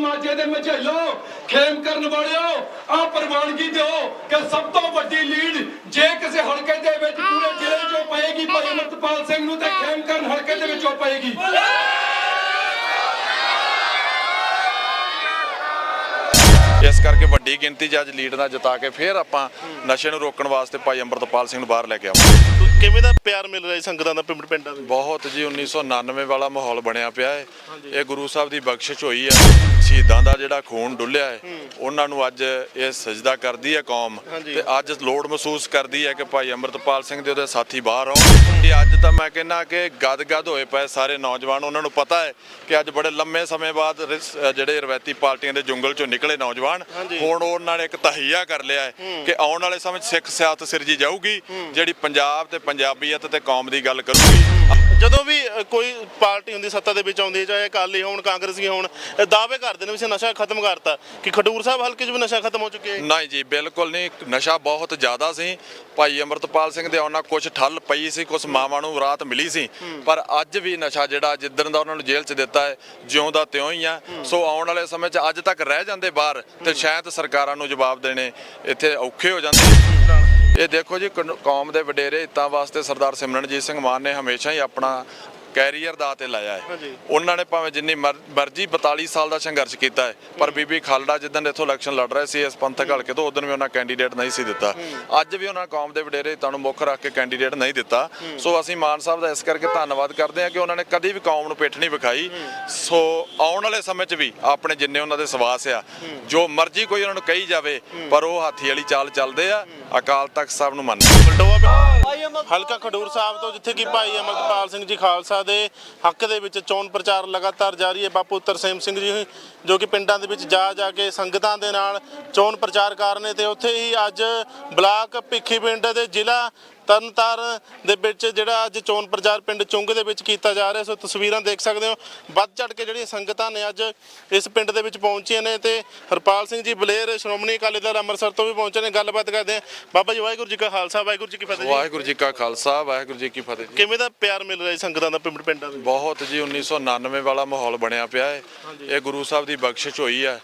ਮਾਝੇ ਦੇ ਮਝੇਲੋ ਖੇਮ ਕਰਨ ਵਾਲਿਓ ਆ ਪ੍ਰਵਾਨਗੀ ਦਿਓ ਕਿ ਸਭ ਤੋਂ ਵੱਡੀ ਲੀਡ ਜੇ ਕਿਸੇ ਹਲਕੇ ਦੇ ਵਿੱਚ ਪੂਰੇ ਜ਼ਿਲ੍ਹੇ 'ਚੋਂ ਪਏਗੀ ਭਾਈ ਅਮਰਤਪਾਲ ਸਿੰਘ ਨੂੰ ਤੇ ਖੇਮ ਕਰਨ ਹਲਕੇ ਦੇ ਵਿੱਚੋਂ ਪਏਗੀ। ਇਸ ਕਰਕੇ ਵੱਡੀ ਗਿਣਤੀ 'ਚ ਅੱਜ ਲੀਡ ਨਾਲ ਜਿਤਾ ਕੇ ਫਿਰ ਆਪਾਂ ਨਸ਼ੇ ਨੂੰ ਰੋਕਣ ਵਾਸਤੇ ਭਾਈ ਅੰਮ੍ਰਿਤਪਾਲ ਸਿੰਘ ਨੂੰ ਬਾਹਰ ਲੈ ਕੇ ਆਵਾਂਗੇ। ਕਿਵੇਂ ਦਾ ਪਿਆਰ ਮਿਲ ਰਿਹਾ ਜੀ ਸੰਗਤਾਂ ਦਾ ਪਿੰਡ ਪਿੰਡਾਂ ਦੇ ਬਹੁਤ ਜੀ 1999 ਵਾਲਾ ਮਾਹੌਲ ਬਣਿਆ ਪਿਆ ਹੈ। ਇਹ ਗੁਰੂ ਸਾਹਿਬ ਦੀ ਬਖਸ਼ਿਸ਼ ਹੋਈ ਹੈ। ਸ਼ਹੀਦਾਂ ਦਾ ਜਿਹੜਾ ਖੂਨ ਡੁੱਲਿਆ ਹੈ ਉਹਨਾਂ ਨੂੰ ਅੱਜ ਇਹ ਸਜਦਾ ਕਰਦੀ ਹੈ ਕੌਮ। ਤੇ ਅੱਜ ਲੋੜ ਮਹਿਸੂਸ ਕਰਦੀ ਹੈ ਕਿ ਭਾਈ ਅੰਮ੍ਰਿਤਪਾਲ ਸਿੰਘ ਦੇ ਉਹਦੇ ਸਾਥੀ ਬਾਹਰ ਆਉਣ। ਤੇ ਅੱਜ ਤਾਂ ਮੈਂ ਕਹਿੰਦਾ ਕਿ ਗਦ-ਗਦ ਹੋਏ ਪਏ ਸਾਰੇ ਨੌਜਵਾਨ ਉਹਨਾਂ ਨੂੰ ਪਤਾ ਹੈ ਕਿ ਅੱਜ ਬੜੇ ਲੰਮੇ ਸਮੇਂ ਬਾਅਦ ਜਿਹੜੇ ਰਵਾਇਤੀ ਪਾਰਟੀਆਂ ਦੇ ਜੰਗਲ ਚੋਂ ਨਿਕਲੇ ਨੌਜਵਾਨ। ਹਾਂਜੀ। ਹੁਣ ਉਹਨਾਂ ਨੇ ਇੱਕ ਤਹੀਆ ਕਰ ਲਿਆ ਹੈ ਕਿ ਆਉਣ ਵਾਲੇ ਸਮੇਂ 'ਚ ਸਿੱਖ ਸਿਆਸਤ ਸਿਰਜੀ ਜਾਊਗੀ ਜਿਹੜੀ ਪੰਜਾਬ ਤੇ ਪੰਜਾਬੀਅਤ ਤੇ ਕੌਮ ਦੀ ਗੱਲ ਕਰੂਗੀ। ਜਦੋਂ ਵੀ ਕੋਈ ਪਾਰਟੀ ਹੁੰਦੀ ਸੱਤਾ ਦੇ ਵਿੱਚ ਆਉਂਦੀ ਹੈ, ਚਾਹੇ ਅਕਾਲੀ ਹੋਣ ਕਾਂਗਰਸੀ ਹੋਣ ਦਾਅਵੇ ਕਰਦੇ ਨੇ ਵੀ ਨਸ਼ਾ ਖਤਮ ਕਰਤਾ ਕਿ ਖਡੂਰ ਸਾਹਿਬ ਹਲਕੇ 'ਚ ਵੀ ਨਸ਼ਾ ਖਤਮ ਹੋ ਚੁੱਕਿਆ ਹੈ। ਨਹੀਂ ਜੀ ਬਿਲਕੁਲ ਨਹੀਂ ਨਸ਼ਾ ਬਹੁਤ ਜ਼ਿਆਦਾ ਸੀ। ਭਾਈ ਅਮਰਤਪਾਲ ਸਿੰਘ ਦੇ ਆਉਣਾ ਕੁਝ ਠੱਲ ਪਈ ਸੀ ਕੁਝ ਮਾਵਾਂ ਨੂੰ ਰਾਤ ਮਿਲੀ ਸੀ। ਪਰ ਅੱਜ ਵੀ ਨਸ਼ਾ ਜਿਹੜਾ ਜਿੱਦਣ ਦਾ ਉਹਨਾਂ ਨੂੰ ਜੇਲ੍ਹ 'ਚ ਦਿੱਤਾ ਹੈ ਜਿਉਂ ਦਾ ਤਿਉਂ ਹੀ ਆ। ਸੋ ਆਉਣ ਵਾਲੇ ਸਮੇਂ 'ਚ ਅੱਜ ਤੱਕ ਰਹਿ ਜਾਂਦੇ ਬਾਹਰ। ਤੇ ਸ਼ਾਇਦ ਸਰਕਾਰਾਂ ਨੂੰ ਜਵਾਬ ਦੇਣੇ ਇੱਥੇ ਔਖੇ ਹੋ ਜਾਂਦੇ ਇਹ ਦੇਖੋ ਜੀ ਕੌਮ ਦੇ ਵਡੇਰੇ ਹਿੱਤਾਂ ਵਾਸਤੇ ਸਰਦਾਰ ਸਿਮਰਨਜੀਤ ਸਿੰਘ ਮਾਨ ਨੇ ਹਮੇਸ਼ਾ ਹੀ ਆਪਣਾ ਕੈਰੀਅਰ ਦਾ ਤੇ ਲਾਇਆ ਹੈ। ਉਹਨਾਂ ਨੇ ਭਾਵੇਂ ਜਿੰਨੀ ਮਰ- ਮਰਜ਼ੀ 42 ਸਾਲ ਦਾ ਸੰਘਰਸ਼ ਕੀਤਾ ਹੈ ਪਰ ਬੀਬੀ ਖਾਲੜਾ ਜਿੱਦਣ ਇੱਥੋਂ ਇਲੈਕਸ਼ਨ ਲੜ ਰਹੇ ਸੀ ਇਸ ਪੰਥਕ ਹਲਕੇ ਤੋਂ ਉਦੋਂ ਵੀ ਉਹਨਾਂ ਕੈਂਡੀਡੇਟ ਨਹੀਂ ਸੀ ਦਿੱਤਾ। ਅੱਜ ਵੀ ਉਹਨਾਂ ਕੌਮ ਦੇ ਵਡੇਰੇ ਹਿੱਤਾਂ ਨੂੰ ਮੁੱਖ ਰੱਖ ਕੇ ਕੈਂਡੀਡੇਟ ਨਹੀਂ ਦਿੱਤਾ। ਸੋ ਅਸੀਂ ਮਾਨ ਸਾਹਿਬ ਦਾ ਇਸ ਕਰਕੇ ਧੰਨਵਾਦ ਕਰਦੇ ਹਾਂ ਕਿ ਉਹਨਾਂ ਨੇ ਕਦੀ ਵੀ ਕੌਮ ਨੂੰ ਪਿੱਠ ਨਹੀਂ ਵਿਖਾਈ। ਸੋ ਆਉਣ ਵਾਲੇ ਸਮੇਂ 'ਚ ਵੀ ਆਪਣੇ ਜਿੰਨੇ ਉਹਨਾਂ ਦੇ ਸਵਾਸ ਆ ਜੋ ਮਰਜ਼ੀ ਕੋਈ ਉਹਨਾਂ ਨੂੰ ਕਹੀ ਜਾਵੇ ਪਰ ਉਹ ਹਾਥੀ ਵਾਲੀ ਚਾਲ ਚੱਲਦੇ ਆ। ਅਕਾਲ ਤਖਤ ਸਾਹਿਬ ਨੂੰ ਮੰਨਦੇ ਹਲਕਾ ਖਡੂਰ ਸਾਹਿਬ ਤੋਂ ਜਿੱਥੇ ਕਿ ਭਾਈ ਅਮਰਪਾਲ ਸਿੰਘ ਜੀ ਖਾਲਸਾ ਦੇ ਹੱਕ ਦੇ ਵਿੱਚ ਚੋਣ ਪ੍ਰਚਾਰ ਲਗਾਤਾਰ ਜਾਰੀ ਹੈ। ਬਾਪੂ ਤਰਸੇਮ ਸਿੰਘ ਜੀ ਜੋ ਕਿ ਪਿੰਡਾਂ ਦੇ ਵਿੱਚ ਜਾ ਜਾ ਕੇ ਸੰਗਤਾਂ ਦੇ ਨਾਲ ਚੋਣ ਪ੍ਰਚਾਰ ਕਰ ਰਹੇ ਤੇ ਉੱਥੇ ਹੀ ਅੱਜ ਬਲਾਕ ਭਿੱਖੀ ਪਿੰਡ ਦੇ ਜ਼ਿਲ੍ਹਾ ਤਰਨਤਾਰਨ ਦੇ ਵਿੱਚ ਜਿਹੜਾ ਅੱਜ ਚੋਣ ਪ੍ਰਚਾਰ ਪਿੰਡ ਚੁੰਗ ਦੇ ਵਿੱਚ ਕੀਤਾ ਜਾ ਰਿਹਾ ਸੋ ਤਸਵੀਰਾਂ ਦੇਖ ਸਕਦੇ ਹੋ। ਵੱਧ ਚੜ ਕੇ ਜਿਹੜੀਆਂ ਸੰਗਤਾਂ ਨੇ ਅੱਜ ਇਸ ਪਿੰਡ ਦੇ ਵਿੱਚ ਪਹੁੰਚੀਆਂ ਨੇ ਤੇ ਹਰਪਾਲ ਸਿੰਘ ਜੀ ਬਲੇਰ ਸ਼੍ਰੋਮਣੀ ਅਕਾਲੀ ਦਲ ਅੰਮ੍ਰਿਤਸਰ ਤੋਂ ਵੀ ਪਹੁੰਚੇ ਨੇ ਗੱਲਬਾਤ ਕਰਦੇ ਆ ਬਾਬਾ ਜੀ ਵਾਹਿਗੁਰੂ ਜੀ ਕਾ ਖਾਲਸਾ ਵਾਹਿਗੁਰੂ ਜੀ ਕੀ ਫਤਿਹ ਜੀ। ਵਾਹਿਗੁਰੂ ਜੀ ਕਾ ਖਾਲਸਾ ਵਾਹਿਗੁਰੂ ਜੀ ਕੀ ਫਤਿਹ ਜੀ। ਕਿਵੇਂ ਦਾ ਪਿਆਰ ਮਿਲ ਰਿਹਾ ਜੀ ਸੰਗਤਾਂ ਦਾ ਪਿੰਡ ਪਿੰਡਾਂ ਦੇ ਬਹੁਤ ਜੀ 1999 ਵਾਲਾ ਮਾਹੌਲ ਬਣਿਆ ਪਿਆ ਹੈ। ਇਹ ਗੁਰੂ ਸਾਹਿਬ ਦੀ ਬਖਸ਼ਿਸ਼ ਹੋਈ ਹੈ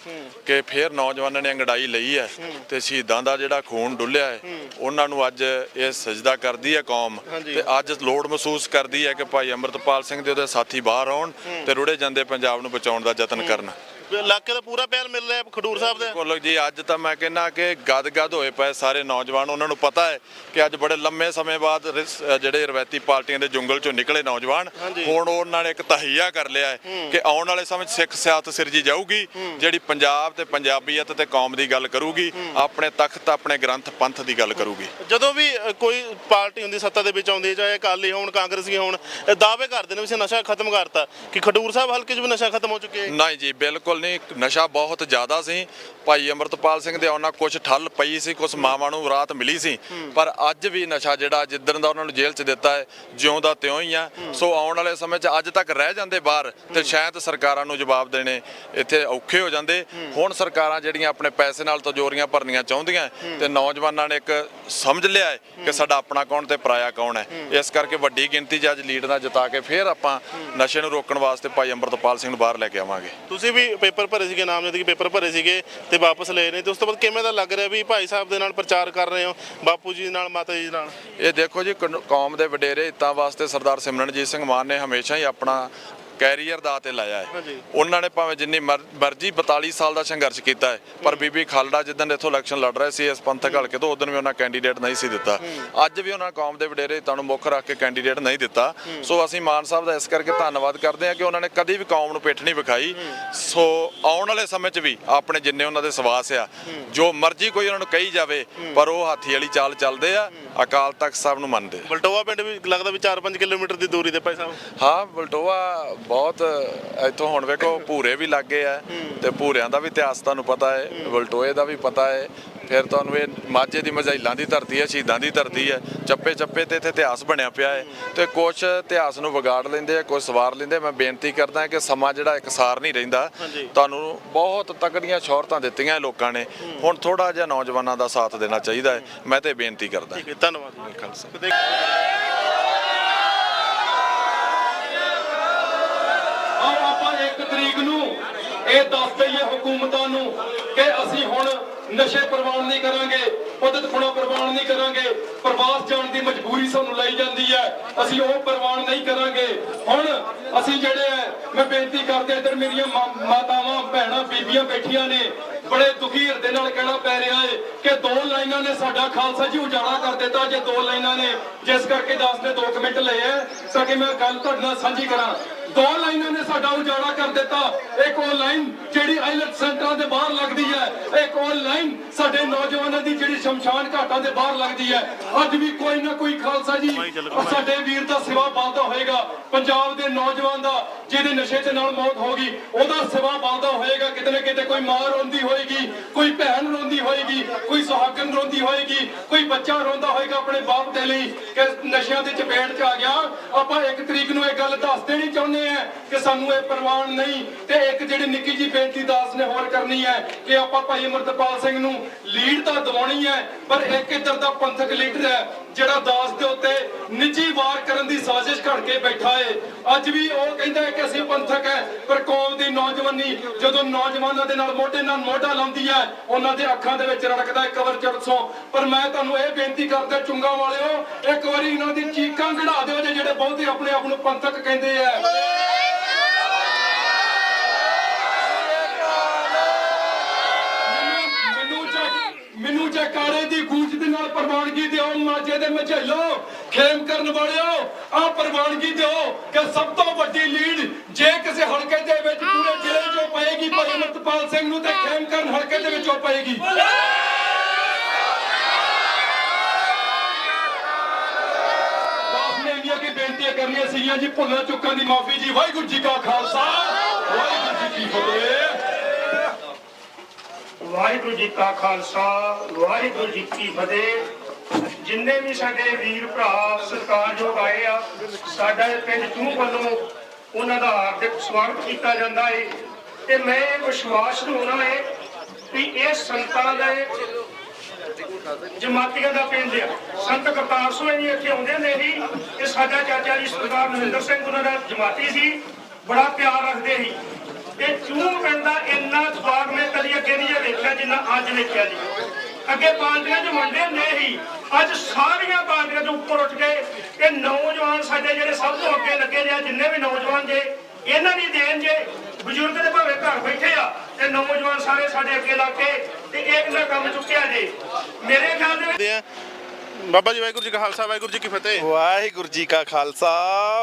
ਕਿ ਫਿਰ ਨੌਜਵਾਨਾਂ ਨੇ ਅੰਗੜਾਈ ਲਈ ਹੈ ਤੇ ਸ਼ਹੀਦਾਂ ਦਾ ਜਿਹੜਾ ਖੂਨ ਡੁੱਲਿਆ ਹੈ। ਉਹਨਾਂ ਨੂੰ ਅੱਜ ਇਹ ਸਜਦਾ ਕਰਦੀ ਹੈ ਕੌਮ। ਤੇ ਅੱਜ ਲੋੜ ਮਹਿਸੂਸ ਕਰਦੀ ਹੈ ਕਿ ਭਾਈ ਅੰਮ੍ਰਿਤਪਾਲ ਸਿੰਘ ਦੇ ਉਹਦੇ ਸਾਥੀ ਬਾਹਰ ਆਉਣ ਤੇ ਰੁੜੇ ਜਾਂਦੇ ਪੰਜਾਬ ਨੂੰ ਬਚਾਉਣ ਦਾ ਯਤਨ ਕਰਨ। ਇਲਾਕੇ ਦਾ ਪੂਰਾ ਪਿਆਰ ਮਿਲ ਰਿਹਾ ਖਡੂਰ ਸਾਹਿਬ ਦੇ। ਕੋਲ ਜੀ ਅੱਜ ਤਾਂ ਮੈਂ ਕਹਿੰਦਾ ਕਿ ਗਦ-ਗਦ ਹੋਏ ਪਏ ਸਾਰੇ ਨੌਜਵਾਨ ਉਹਨਾਂ ਨੂੰ ਪਤਾ ਹੈ ਕਿ ਅੱਜ ਬੜੇ ਲੰਮੇ ਸਮੇਂ ਬਾਅਦ ਰਿਸ- ਅ, ਜਿਹੜੇ ਰਵਾਇਤੀ ਪਾਰਟੀਆਂ ਦੇ ਜੰਗਲ ਚੋਂ ਨਿਕਲੇ ਨੌਜਵਾਨ। ਹੁਣ ਉਹਨਾਂ ਨੇ ਇੱਕ ਤਹੀਆ ਕਰ ਲਿਆ ਹੈ ਕਿ ਆਉਣ ਵਾਲੇ ਸਮੇਂ 'ਚ ਸਿੱਖ ਸਿਆਸਤ ਸਿਰਜੀ ਜਾਊਗੀ ਜਿਹੜੀ ਪੰਜਾਬ ਤੇ ਪੰਜਾਬੀਅਤ ਤੇ ਕੌਮ ਦੀ ਗੱਲ ਕਰੂਗੀ ਆਪਣੇ ਤਖਤ ਆਪਣੇ ਗ੍ਰੰਥ ਪੰਥ ਦੀ ਗੱਲ ਕਰੂਗੀ। ਜਦੋਂ ਵੀ ਅ, ਕੋਈ ਪਾਰਟੀ ਹੁੰਦੀ ਸੱਤਾ ਦੇ ਵਿੱਚ ਆਉਂਦੀ ਹੈ, ਚਾਹੇ ਅਕਾਲੀ ਹੋਣ ਕਾਂਗਰਸੀ ਹੋਣ ਇਹ ਦਾਅਵੇ ਕਰਦੇ ਨੇ ਵੀ ਅਸੀਂ ਨਸ਼ਾ ਖਤਮ ਕਰਤਾ ਕਿ ਖਡੂਰ ਸਾਹਿਬ ਹਲਕੇ 'ਚ ਵੀ ਨਸ਼ਾ ਖਤਮ ਹੋ ਚੁੱਕਿਆ ਹੈ। ਨਹੀਂ ਜੀ ਬਿਲਕੁਲ ਨਹੀਂ ਨਸ਼ਾ ਬਹੁਤ ਜ਼ਿਆਦਾ ਸੀ। ਭਾਈ ਅਮਰਤਪਾਲ ਸਿੰਘ ਦੇ ਆਉਣਾ ਕੁਝ ਠੱਲ ਪਈ ਸੀ ਕੁਝ ਮਾਵਾਂ ਨੂੰ ਰਾਤ ਮਿਲੀ ਸੀ। ਪਰ ਅੱਜ ਵੀ ਨਸ਼ਾ ਜਿਹੜਾ ਜਿੱਦਣ ਦਾ ਉਹਨਾਂ ਨੂੰ ਜੇਲ੍ਹ 'ਚ ਦਿੱਤਾ ਹੈ, ਜਿਉਂ ਦਾ ਤਿਉਂ ਹੀ ਆ। ਸੋ ਆਉਣ ਵਾਲੇ ਸਮੇਂ 'ਚ ਅੱਜ ਤੱਕ ਰਹਿ ਜਾਂਦੇ ਬਾਹਰ ਤੇ ਸ਼ਾਇਦ ਸਰਕਾਰਾਂ ਨੂੰ ਜਵਾਬ ਦੇਣੇ ਇੱਥੇ ਔਖੇ ਹੋ ਜਾਂਦੇ। ਹੁਣ ਸਰਕਾਰਾਂ ਜਿਹੜੀਆਂ ਆਪਣੇ ਪੈਸੇ ਨਾਲ ਤਜੋਰੀਆਂ ਭਰਨੀਆਂ ਚਾਹੁੰਦੀਆਂ ਤੇ ਨੌਜਵਾਨਾਂ ਨੇ ਇੱਕ ਸਮਝ ਲਿਆ ਹੈ ਕਿ ਸਾਡਾ ਆਪਣਾ ਕੌਣ ਤੇ ਪਰਾਇਆ ਕੌਣ ਹੈ। ਇਸ ਕਰਕੇ ਵੱਡੀ ਗਿਣਤੀ 'ਚ ਅੱਜ ਲੀਡਰਾਂ ਨਾਲ ਜਿਤਾ ਕੇ ਫਿਰ ਆਪਾਂ ਨਸ਼ੇ ਨੂੰ ਰੋਕਣ ਵਾਸਤੇ ਭਾਈ ਅੰਮ੍ਰਿਤਪਾਲ ਸਿੰਘ ਨੂੰ ਬਾਹਰ ਲੈ ਕੇ ਆਵਾਂਗੇ। ਤੁਸੀਂ ਵੀ ਪੇਪਰ ਭਰੇ ਸੀਗੇ ਨਾਮਜ਼ਦਗੀ ਪੇਪਰ ਭਰੇ ਸੀਗੇ ਤੇ ਵਾਪਸ ਲਏ ਨੇ। ਤੇ ਉਸ ਤੋਂ ਬਾਅਦ ਕਿਵੇਂ ਦਾ ਲੱਗ ਰਿਹਾ ਵੀ ਭਾਈ ਸਾਹਿਬ ਦੇ ਨਾਲ ਪ੍ਰਚਾਰ ਕਰ ਰਹੇ ਹੋ, ਬਾਪੂ ਜੀ ਨਾਲ, ਮਾਤਾ ਜੀ ਨਾਲ? ਇਹ ਦੇਖੋ ਜੀ ਕੌਮ ਦੇ ਵਡੇਰੇ ਹਿੱਤਾਂ ਵਾਸਤੇ ਸਰਦਾਰ ਸਿਮਰਨਜੀਤ ਸਿੰਘ ਮਾਨ ਨੇ ਹਮੇਸ਼ਾ ਹੀ ਆਪਣਾ ਕੈਰੀਅਰ ਦਾ ਤੇ ਲਾਇਆ ਹੈ। ਉਹਨਾਂ ਨੇ ਭਾਵੇਂ ਜਿੰਨੀ ਮਰ- ਮਰਜ਼ੀ 42 ਸਾਲ ਦਾ ਸੰਘਰਸ਼ ਕੀਤਾ ਹੈ ਪਰ ਬੀਬੀ ਖਾਲੜਾ ਜਿੱਦਣ ਇੱਥੋਂ ਇਲੈਕਸ਼ਨ ਲੜ ਰਹੇ ਸੀ ਇਸ ਪੰਥਕ ਹਲਕੇ ਤੋਂ ਉਦੋਂ ਵੀ ਉਹਨਾਂ ਕੈਂਡੀਡੇਟ ਨਹੀਂ ਸੀ ਦਿੱਤਾ। ਅੱਜ ਵੀ ਉਹਨਾਂ ਕੌਮ ਦੇ ਵਡੇਰੇ ਹਿੱਤਾਂ ਨੂੰ ਮੁੱਖ ਰੱਖ ਕੇ ਕੈਂਡੀਡੇਟ ਨਹੀਂ ਦਿੱਤਾ। ਸੋ ਅਸੀਂ ਮਾਨ ਸਾਹਿਬ ਦਾ ਇਸ ਕਰਕੇ ਧੰਨਵਾਦ ਕਰਦੇ ਹਾਂ ਕਿ ਉਹਨਾਂ ਨੇ ਕਦੀ ਵੀ ਕੌਮ ਨੂੰ ਪਿੱਠ ਨਹੀਂ ਵਿਖਾਈ। ਸੋ ਆਉਣ ਵਾਲੇ ਸਮੇਂ 'ਚ ਵੀ ਆਪਣੇ ਜਿੰਨੇ ਉਹਨਾਂ ਦੇ ਸਵਾਸ ਆ ਜੋ ਮਰਜ਼ੀ ਕੋਈ ਉਹਨਾਂ ਨੂੰ ਕਹੀ ਜਾਵੇ ਪਰ ਉਹ ਹਾਥੀ ਵਾਲੀ ਚਾਲ ਚੱਲਦੇ ਆ ਅਕਾਲ ਤਖਤ ਸਾਹਿਬ ਨੂੰ ਮੰਨਦੇ। ਬਲਟੋਆ ਪਿੰਡ ਵੀ ਲੱਗਦਾ ਵੀ 4-5 ਕਿਲੋਮੀਟਰ ਦੀ ਦੂਰੀ ਤੇ ਭਾਈ ਸਾਹਿਬ। ਹਾਂ ਬਲਟੋਆ ਬਹੁਤ ਇੱਥੋਂ ਹੁਣ ਵੇਖੋ ਭੂਰੇ ਵੀ ਲੱਗੇ ਆ ਤੇ ਭੂਰਿਆਂ ਦਾ ਵੀ ਇਤਿਹਾਸ ਤੁਹਾਨੂੰ ਪਤਾ ਹੈ ਬਲਟੋਏ ਦਾ ਵੀ ਪਤਾ ਹੈ। ਫਿਰ ਤੁਹਾਨੂੰ ਇਹ ਮਾਝੇ ਦੀ ਮਝੈਲਾਂ ਦੀ ਧਰਤੀ ਹੈ ਸ਼ਹੀਦਾਂ ਦੀ ਧਰਤੀ ਹੈ। ਚੱਪੇ ਚੱਪੇ ਤੇ ਇੱਥੇ ਇਤਿਹਾਸ ਬਣਿਆ ਪਿਆ ਹੈ। ਤੇ ਕੁਝ ਇਤਿਹਾਸ ਨੂੰ ਵਿਗਾੜ ਲੈਂਦੇ ਆ ਕੁਝ ਸਵਾਰ ਲੈਂਦੇ। ਮੈਂ ਬੇਨਤੀ ਕਰਦਾ ਕਿ ਸਮਾਂ ਜਿਹੜਾ ਇਕਸਾਰ ਨਹੀਂ ਰਹਿੰਦਾ। ਤੁਹਾਨੂੰ ਬਹੁਤ ਤਕੜੀਆਂ ਸ਼ੌਹਰਤਾਂ ਦਿੱਤੀਆਂ ਲੋਕਾਂ ਨੇ। ਹੁਣ ਥੋੜਾ ਜਿਹਾ ਨੌਜਵਾਨਾਂ ਦਾ ਸਾਥ ਦੇਣਾ ਚਾਹੀਦਾ ਹੈ। ਮੈਂ ਤੇ ਬੇਨਤੀ ਕਰਦਾ। ਠੀਕ ਹੈ ਧੰਨਵਾਦ ਖਾਲਸਾ। ਦੇਖ- ਆਪਾਂ ਇੱਕ ਤਰੀਕ ਨੂੰ ਇਹ ਦੱਸ ਦਈਏ ਹਕੂਮਤਾਂ ਨੂੰ ਕਿ ਅਸੀਂ ਹੁਣ ਨਸ਼ੇ ਪ੍ਰਵਾਨ ਨਹੀਂ ਕਰਾਂਗੇ ਪਦਤ ਖੁਣਾ ਪ੍ਰਵਾਨ ਨਹੀਂ ਕਰਾਂਗੇ, ਪ੍ਰਵਾਸ ਜਾਣ ਦੀ ਮਜਬੂਰੀ ਸਾਨੂੰ ਲਈ ਜਾਂਦੀ ਹੈ। ਅਸੀਂ ਉਹ ਪ੍ਰਵਾਨ ਨਹੀਂ ਕਰਾਂਗੇ। ਹੁਣ ਅਸੀਂ ਜਿਹੜੇ ਹੈ ਮੈਂ ਬੇਨਤੀ ਕਰਦੇ ਇੱਧਰ ਮੇਰੀਆਂ ਮਾਤਾਵਾਂ, ਭੈਣਾਂ, ਬੀਬੀਆਂ ਬੈਠੀਆਂ ਨੇ, ਬੜੇ ਦੁਖੀ ਹਿਰਦੇ ਨਾਲ ਕਹਿਣਾ ਪੈ ਰਿਹਾ ਹੈ ਕਿ ਦੋ ਲਾਈਨਾਂ ਨੇ ਸਾਡਾ ਖਾਲਸਾ ਜੀ ਉਜਾੜਾ ਕਰ ਦਿੱਤਾ ਜੇ ਦੋ ਲਾਈਨਾਂ ਨੇ। ਜਿਸ ਕਰਕੇ ਦਾਸ ਨੇ 2 ਮਿੰਟ ਲਏ ਹੈ ਤਾਂ ਕਿ ਮੈਂ ਗੱਲ ਤੁਹਾਡੇ ਨਾਲ ਸਾਂਝੀ ਕਰਾਂ। ਦੋ ਲਾਈਨਾਂ ਨੇ ਸਾਡਾ ਉਜਾੜਾ ਕਰ ਦਿੱਤਾ। ਇੱਕ ਉਹ ਲਾਈਨ ਜਿਹੜੀ ਆਈਲਟ ਸੈਂਟਰਾਂ ਦੇ ਬਾਹਰ ਲੱਗਦੀ ਹੈ ਇੱਕ ਉਹ ਲਾਈਨ ਸਾਡੇ ਨੌਜਵਾਨਾਂ ਦੀ ਜਿਹੜੀ ਸ਼ਮਸ਼ਾਨ ਘਾਟਾਂ ਦੇ ਬਾਹਰ ਲੱਗਦੀ ਹੈ। ਅੱਜ ਵੀ ਕੋਈ ਨਾ ਕੋਈ ਖਾਲਸਾ ਜੀ ਸਾਡੇ ਵੀਰ ਦਾ ਸਿਵਾ ਪਾਲਦਾ ਹੋਏਗਾ। ਪੰਜਾਬ ਦੇ ਨੌਜਵਾਨ ਦਾ ਜਿਹਦੇ ਨਸ਼ੇ ਦੇ ਨਾਲ ਮੌਤ ਹੋ ਗਈ ਉਹਦਾ ਸਿਵਾ ਪਾਲਦਾ ਹੋਏਗਾ। ਕਿਤੇ ਨਾ ਕਿਤੇ ਕੋਈ ਮਾਂ ਰੋਂਦੀ ਹੋਏਗੀ ਕੋਈ ਭੈਣ ਰੋਂਦੀ ਹੋਏਗੀ ਕੋਈ ਸੁਹਾਗਣ ਰੋਂਦੀ ਹੋਏਗੀ ਕੋਈ ਬੱਚਾ ਰੋਂਦਾ ਹੋਏਗਾ ਆਪਣੇ ਬਾਪ ਦੇ ਲਈ ਕਿ ਨਸ਼ਿਆਂ ਦੀ ਚਪੇਟ 'ਚ ਆ ਗਿਆ। ਆਪਾਂ ਇੱਕ ਤਰੀਕ ਨੂੰ ਇਹ ਗੱਲ ਦੱਸ ਦੇਣੀ ਚਾਹੁੰਦੇ ਆ ਕਿ ਸਾਨੂੰ ਇਹ ਪ੍ਰਵਾਨ ਨਹੀਂ ਤੇ ਇੱਕ ਜਿਹੜੀ ਨਿੱਕੀ ਜੀ ਬੇਨਤੀ ਦਾਸ ਨੇ ਹੋਰ ਕਰਨੀ ਹੈ ਕਿ ਆਪਾਂ ਭਾਈ ਅਮਰਤਪਾਲ ਸਿੰਘ ਨੂੰ ਲੀਡ ਤਾਂ ਦਿਵਾਉਣੀ ਹੈ, ਪਰ ਇੱਕ ਇਧਰ ਦਾ ਪੰਥਕ ਲੀਡਰ ਹੈ ਜਿਹੜਾ ਦਾਸ ਦੇ ਉੱਤੇ ਨਿੱਜੀ ਵਾਰ ਕਰਨ ਦੀ ਸਾਜ਼ਿਸ਼ ਘੜ ਕੇ ਬੈਠਾ ਹੈ ਅੱਜ ਵੀ ਉਹ ਕਹਿੰਦਾ ਹੈ ਕਿ ਅਸੀਂ ਪੰਥਕ ਨੌਜਵਾਨੀ ਜਦੋਂ ਨੌਜਵਾਨਾਂ ਦੇ ਨਾਲ ਮੋਢੇ ਨਾਲ ਮੋਢਾ ਲਾਉਂਦੀ ਹੈ, ਉਹਨਾਂ ਦੇ ਅੱਖਾਂ ਦੇ ਵਿੱਚ ਰੜਕਦਾ ਹੈ ਕਵਰ ਚੜਸੋਂ ਪਰ ਮੈਂ ਤੁਹਾਨੂੰ ਇਹ ਬੇਨਤੀ ਕਰਦਾ, ਚੁੰਗਾ ਵਾਲਿਓ, ਇੱਕ ਵਾਰੀ ਇਹਨਾਂ ਦੀ ਚੀਕਾਂ ਘੜਾ ਦਿਓ ਜੇ ਜਿਹੜੇ ਬਹੁਤੇ ਆਪਣੇ ਆਪ ਨੂੰ ਪੰਥਕ ਕਹਿੰਦੇ ਆ। ਮੈਨੂੰ- ਜੈਕਾਰੇ ਦੀ ਗੂੰਜ ਦੇ ਨਾਲ ਪ੍ਰਵਾਨਗੀ ਦਿਓ, ਮਾਝੇ ਦੇ ਮਝੇਲੋ। ਖੇਮ ਕਰਨ ਵਾਲਿਓ ਆ ਪ੍ਰਵਾਨਗੀ ਦਿਓ ਕਿ ਸਭ ਤੋਂ ਵੱਡੀ ਲੀਡ ਜੇ ਕਿਸੇ ਹਲਕੇ ਦੇ ਵਿੱਚ ਪੂਰੇ ਜ਼ਿਲ੍ਹੇ 'ਚੋਂ ਪਏਗੀ ਭਾਈ ਅਮਰਤਪਾਲ ਸਿੰਘ ਨੂੰ ਤੇ ਖੇਮ ਕਰਨ ਹਲਕੇ ਦੇ ਵਿੱਚੋਂ ਪਏਗੀ। ਦਾਸ ਨੇ ਇੰਨੀਆਂ ਕੀ ਬੇਨਤੀਆਂ ਕਰਨੀਆਂ ਸੀਗੀਆਂ ਜੀ ਭੁੱਲਾਂ ਚੁੱਕਾਂ ਦੀ ਮਾਫੀ ਜੀ ਵਾਹਿਗੁਰੂ ਜੀ ਕਾ ਖਾਲਸਾ ਵਾਹਿਗੁਰੂ ਜੀ ਕੀ ਫਤਿਹ। ਵਾਹਿਗੁਰੂ ਜੀ ਕਾ ਖਾਲਸਾ ਵਾਹਿਗੁਰੂ ਜੀ ਕੀ ਫਤਿਹ। ਜਿੰਨੇ ਵੀ ਸਾਡੇ ਵੀਰ ਭਰਾ ਸਤਿਕਾਰਯੋਗ ਆਏ ਆ, ਸਾਡਾ ਪਿੰਡ ਚੂਹ ਵੱਲੋਂ ਉਹਨਾਂ ਦਾ ਹਾਰਦਿਕ ਸਵਾਗਤ ਕੀਤਾ ਜਾਂਦਾ ਹੈ ਤੇ ਮੈਂ ਇਹ ਵਿਸ਼ਵਾਸ ਦਿਵਾਉਣਾ ਹੈ ਕਿ ਇਹ ਸੰਤਾਂ ਦਾ ਜਮਾਤੀਆਂ ਦਾ ਪਿੰਡ ਆ। ਸੰਤ ਕਰਤਾਰ ਸਿੰਘ ਜੀ ਇੱਥੇ ਆਉਂਦੇ ਨੇ ਹੀ ਇਹ ਸਾਡਾ ਚਾਚਾ ਜੀ ਸਰਦਾਰ ਨਰਿੰਦਰ ਸਿੰਘ ਉਹਨਾਂ ਦਾ ਜਮਾਤੀ ਸੀ, ਬੜਾ ਪਿਆਰ ਰੱਖਦੇ ਸੀ। ਤੇ ਚੂਹ ਪਿੰਡ ਦਾ ਇੰਨਾ ਸਵਾਗ ਮੈਂ ਕਦੀ ਅੱਗੇ ਨਹੀਂ ਜੇ ਵੇਖਿਆ ਜਿੰਨਾ ਅੱਜ ਵੇਖਿਆ ਜੀ। ਅੱਗੇ ਪਾਰਟੀਆਂ 'ਚ ਵੰਡੇ ਹੁੰਦੇ ਸੀ। ਅੱਜ ਸਾਰੀਆਂ ਪਾਰਟੀਆਂ ਤੋਂ ਉੱਪਰ ਉੱਠ ਕੇ ਤੇ ਨੌਜਵਾਨ ਸਾਡੇ ਜਿਹੜੇ ਸਭ ਤੋਂ ਅੱਗੇ ਲੱਗੇ ਨੇ, ਜਿੰਨੇ ਵੀ ਨੌਜਵਾਨ ਜੇ, ਇਹਨਾਂ ਦੀ ਦੇਣ ਜੇ ਬਜ਼ੁਰਗ ਦੇ ਭਾਵੇਂ ਘਰ ਬੈਠੇ ਆ, ਤੇ ਨੌਜਵਾਨ ਸਾਰੇ ਸਾਡੇ ਅੱਗੇ ਲਾ ਕੇ ਤੇ ਇੱਕ ਦਾ ਕੰਮ ਚੁੱਕਿਆ ਜੇ। ਮੇਰੇ ਖਿਆਲ ਦੇ ਵਿੱਚ ਬਾਬਾ ਜੀ ਵਾਹਿਗੁਰੂ ਜੀ ਕਾ ਖਾਲਸਾ ਵਾਹਿਗੁਰੂ ਜੀ ਕੀ ਫਤਿਹ। ਵਾਹਿਗੁਰੂ ਜੀ ਕਾ ਖਾਲਸਾ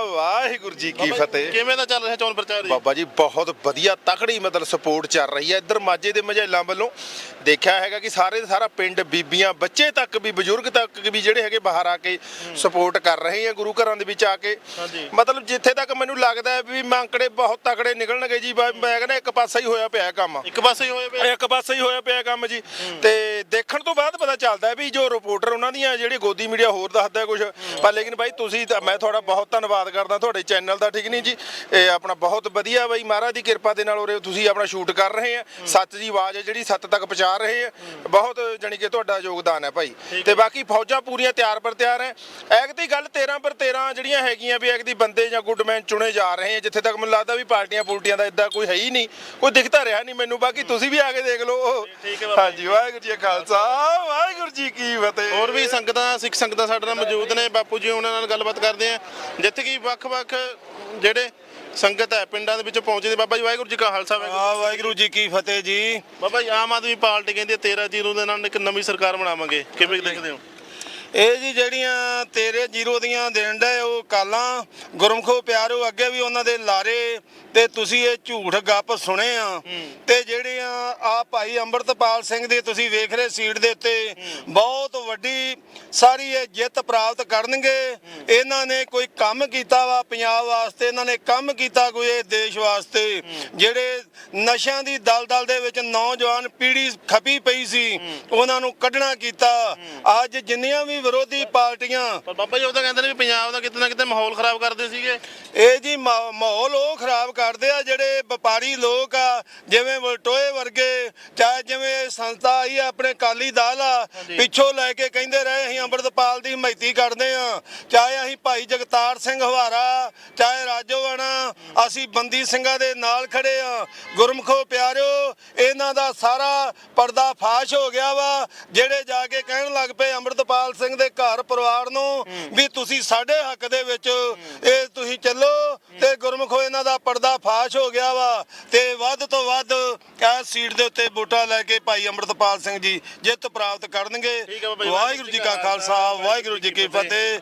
ਵਾਹਿਗੁਰੂ ਜੀ ਕੀ ਫਤਿਹ। ਕਿਵੇਂ ਦਾ ਚੱਲ ਰਿਹਾ ਚੋਣ ਪ੍ਰਚਾਰ ਜੀ? ਬਾਬਾ ਜੀ ਬਹੁਤ ਵਧੀਆ ਤਕੜੀ ਮਤਲਬ ਸਪੋਰਟ ਚੱਲ ਰਹੀ ਹੈ। ਇੱਧਰ ਮਾਝੇ ਦੇ ਮਝੈਲਾਂ ਵੱਲੋਂ ਦੇਖਿਆ ਹੈਗਾ ਕਿ ਸਾਰੇ ਦਾ ਸਾਰਾ ਪਿੰਡ ਬੀਬੀਆਂ ਬੱਚੇ ਤੱਕ ਵੀ ਬਜ਼ੁਰਗ ਤੱਕ ਵੀ ਜਿਹੜੇ ਹੈਗੇ ਬਾਹਰ ਆ ਕੇ ਸਪੋਰਟ ਕਰ ਰਹੇ ਆ ਗੁਰੂ ਘਰਾਂ ਦੇ ਵਿੱਚ ਆ ਕੇ। ਹਾਂਜੀ। ਮਤਲਬ ਜਿੱਥੇ ਤੱਕ ਮੈਨੂੰ ਲੱਗਦਾ ਹੈ ਵੀ ਮੰਕੜੇ ਬਹੁਤ ਤਕੜੇ ਨਿਕਲਣਗੇ ਜੀ ਬਾ- ਮੈਂ ਕਹਿੰਦਾ ਇੱਕ ਪਾਸਾ ਹੀ ਹੋਇਆ ਪਿਆ ਕੰਮ। ਇੱਕ ਪਾਸੇ ਹੀ ਹੋਏ ਪਏ ਇੱਕ ਪਾਸੇ ਹੀ ਹੋਇਆ ਪਿਆ ਕੰਮ ਜੀ। ਤੇ ਦੇਖਣ ਤੋਂ ਬਾਅਦ ਪਤਾ ਚੱਲਦਾ ਹੈ ਵੀ ਜੋ ਰਿਪੋਰਟਰ ਉਹਨਾਂ ਦੀਆਂ ਜਿਹੜੀ ਗੋਦੀ ਮੀਡੀਆ ਹੋਰ ਦੱਸਦਾ ਕੁਝ ਪਰ ਲੇਕਿਨ ਬਾਈ ਤੁਸੀਂ ਤਾਂ ਮੈਂ ਤੁਹਾਡਾ ਬਹੁਤ ਧੰਨਵਾਦ ਕਰਦਾ ਤੁਹਾਡੇ ਚੈਨਲ ਦਾ ਠੀਕ ਨਹੀਂ ਜੀ? ਇਹ ਆਪਣਾ ਬਹੁਤ ਵਧੀਆ ਬਾਈ ਮਹਾਰਾਜ ਦੀ ਕਿਰਪਾ ਦੇ ਨਾਲ ਉਰੇ ਤੁਸੀਂ ਆਪਣਾ ਸ਼ੂਟ ਕਰ ਰਹੇ ਆ। ਸੱਚ ਦੀ ਆਵਾਜ਼ ਹੈ ਜਿਹੜੀ ਸੱਤ ਤੱਕ ਪਹੁੰਚਾ ਰਹੇ ਆ। ਬਹੁਤ ਜਾਣੀ ਕਿ ਤੁਹਾਡਾ ਯੋਗਦਾਨ ਹੈ ਭਾਈ। ਤੇ ਬਾਕੀ ਫੌਜਾਂ ਪੂਰੀਆਂ ਤਿਆਰ ਪਰ ਤਿਆਰ ਹੈ। ਐਕ ਦੀ ਗੱਲ 13 ਪਰ 13 ਜਿਹੜੀਆਂ ਹੈਗੀਆਂ ਵੀ ਐਕ ਦੀ ਬੰਦੇ ਜਾਂ ਗੁੱਡਮੈਨ ਚੁਣੇ ਜਾ ਰਹੇ ਆ ਜਿੱਥੇ ਤੱਕ ਮੈਨੂੰ ਲੱਗਦਾ ਵੀ ਪਾਰਟੀਆਂ ਪੁਲਟੀਆਂ ਦਾ ਇਦਾਂ ਕੋਈ ਹੈ ਹੀ ਨਹੀਂ। ਕੋਈ ਦਿਖਦਾ ਰਿਹਾ ਨਹੀਂ ਮੈਨੂੰ ਬਾਕੀ ਤੁਸੀਂ ਵੀ ਆ ਕੇ ਦੇਖ ਲਓ। ਹਾਂਜੀ ਵਾਹਿਗੁਰੂ ਜੀ ਕਾ ਖਾਲਸਾ ਵਾਹਿਗੁਰੂ ਜੀ ਕੀ ਫਤਿਹ। ਹੋਰ ਵੀ ਸੰਗਤਾਂ ਸਿੱਖ ਸੰਗਤਾਂ ਸਾਡੇ ਨਾਲ ਮੌਜੂਦ ਨੇ ਬਾਪੂ ਜੀ ਉਹਨਾਂ ਨਾਲ ਗੱਲਬਾਤ ਕਰਦੇ ਆ ਜਿੱਥੇ ਕਿ ਵੱਖ-ਵੱਖ ਜਿਹੜੇ ਸੰਗਤ ਹੈ ਪਿੰਡਾਂ ਦੇ ਵਿੱਚ ਪਹੁੰਚਦੇ ਬਾਬਾ ਜੀ ਵਾਹਿਗੁਰੂ ਜੀ ਕਾ ਖਾਲਸਾ ਵਾਹਿਗੁਰੂ ਆ ਵਾਹਿਗੁਰੂ ਜੀ ਕੀ ਫਤਿਹ ਜੀ। ਬਾਬਾ ਜੀ ਆਮ ਆਦਮੀ ਪਾਰਟੀ ਕਹਿੰਦੀ ਹੈ 13 ਜੀਰੋ ਦੇ ਨਾਲ ਇੱਕ ਨਵੀਂ ਸਰਕਾਰ ਬਣਾਵਾਂਗੇ। ਕਿਵੇਂ ਦੇਖਦੇ ਹੋ? ਇਹ ਜੀ ਜਿਹੜੀਆਂ ਤੇਰੇ ਜੀਰੋ ਦੀਆਂ ਦੇਣ ਦਾ ਉਹ ਕਾਲਾਂ ਗੁਰਮਖੋ ਪਿਆਰੋ ਅੱਗੇ ਵੀ ਉਹਨਾਂ ਦੇ ਲਾਰੇ ਤੇ ਤੁਸੀਂ ਇਹ ਝੂਠ ਗੱਪ ਸੁਣੇ ਆ। ਤੇ ਜਿਹੜੀਆਂ ਆ ਭਾਈ ਅੰਮ੍ਰਿਤਪਾਲ ਸਿੰਘ ਦੀ ਤੁਸੀਂ ਵੇਖ ਰਹੇ ਸੀਟ ਦੇ ਉੱਤੇ ਬਹੁਤ ਵੱਡੀ ਸਾਰੀ ਇਹ ਜਿੱਤ ਪ੍ਰਾਪਤ ਕਰਨਗੇ। ਇਹਨਾਂ ਨੇ ਕੋਈ ਕੰਮ ਕੀਤਾ ਵਾ ਪੰਜਾਬ ਵਾਸਤੇ ਇਹਨਾਂ ਨੇ ਕੰਮ ਕੀਤਾ ਕੋਈ ਇਹ ਦੇਸ਼ ਵਾਸਤੇ। ਜਿਹੜੇ ਨਸ਼ਿਆਂ ਦੀ ਦਲਦਲ ਦੇ ਵਿੱਚ ਨੌਜਵਾਨ ਪੀੜ੍ਹੀ ਖਪੀ ਪਈ ਸੀ ਉਹਨਾਂ ਨੂੰ ਕੱਢਣਾ ਕੀਤਾ। ਅੱਜ ਜਿੰਨੀਆਂ ਵੀ ਵਿਰੋਧੀ ਪਾਰਟੀਆਂ। ਪਰ ਬਾਬਾ ਜੀ ਉਹ ਤਾਂ ਕਹਿੰਦੇ ਨੇ ਵੀ ਪੰਜਾਬ ਦਾ ਕਿਤੇ ਨਾ ਕਿਤੇ ਮਾਹੌਲ ਖਰਾਬ ਕਰਦੇ ਸੀਗੇ। ਇਹ ਜੀ ਮਾ- ਮਾਹੌਲ ਉਹ ਖਰਾਬ ਕਰਦੇ ਆ ਜਿਹੜੇ ਵਪਾਰੀ ਲੋਕ ਆ ਜਿਵੇਂ ਵਲਟੋਏ ਵਰਗੇ ਚਾਹੇ ਜਿਵੇਂ ਇਹ ਸੰਸਥਾ ਆਈ ਆ ਆਪਣੇ ਕਾਲੀ ਦਾਲ ਆ ਪਿੱਛੋਂ ਲੈ ਕੇ ਕਹਿੰਦੇ ਰਹੇ ਅਸੀਂ ਅੰਮ੍ਰਿਤਪਾਲ ਦੀ ਹਮਾਇਤੀ ਕਰਦੇ ਆ। ਚਾਹੇ ਅਸੀਂ ਭਾਈ ਜਗਤਾਰ ਸਿੰਘ ਹਵਾਰਾ ਚਾਹੇ ਰਾਜੋਵਾਣਾ ਅਸੀਂ ਬੰਦੀ ਸਿੰਘਾਂ ਦੇ ਨਾਲ ਖੜੇ ਆ। ਗੁਰਮਖੋ ਪਿਆਰਿਓ ਇਹਨਾਂ ਦਾ ਸਾਰਾ ਪਰਦਾ ਫਾਸ਼ ਹੋ ਗਿਆ ਵਾ। ਜਿਹੜੇ ਜਾ ਕੇ ਕਹਿਣ ਲੱਗ ਪਏ ਅੰਮ੍ਰਿਤਪਾਲ ਸਿੰਘ ਦੇ ਘਰ ਪਰਿਵਾਰ ਨੂੰ ਵੀ ਤੁਸੀਂ ਸਾਡੇ ਹੱਕ ਦੇ ਵਿੱਚ ਇਹ ਤੁਸੀਂ ਚੱਲੋ ਤੇ ਗੁਰਮਖੋ ਇਹਨਾਂ ਦਾ ਪਰਦਾ ਫਾਸ਼ ਹੋ ਗਿਆ ਵਾ ਤੇ ਵੱਧ ਤੋਂ ਵੱਧ ਇਸ ਸੀਟ ਦੇ ਉੱਤੇ ਵੋਟਾਂ ਲੈ ਕੇ ਭਾਈ ਅੰਮ੍ਰਿਤਪਾਲ ਸਿੰਘ ਜੀ ਜਿੱਤ ਪ੍ਰਾਪਤ ਕਰਨਗੇ। ਵਾਹਿਗੁਰੂ ਜੀ ਕਾ ਖਾਲਸਾ ਵਾਹਿਗੁਰੂ ਜੀ ਕੀ ਫਤਿਹ।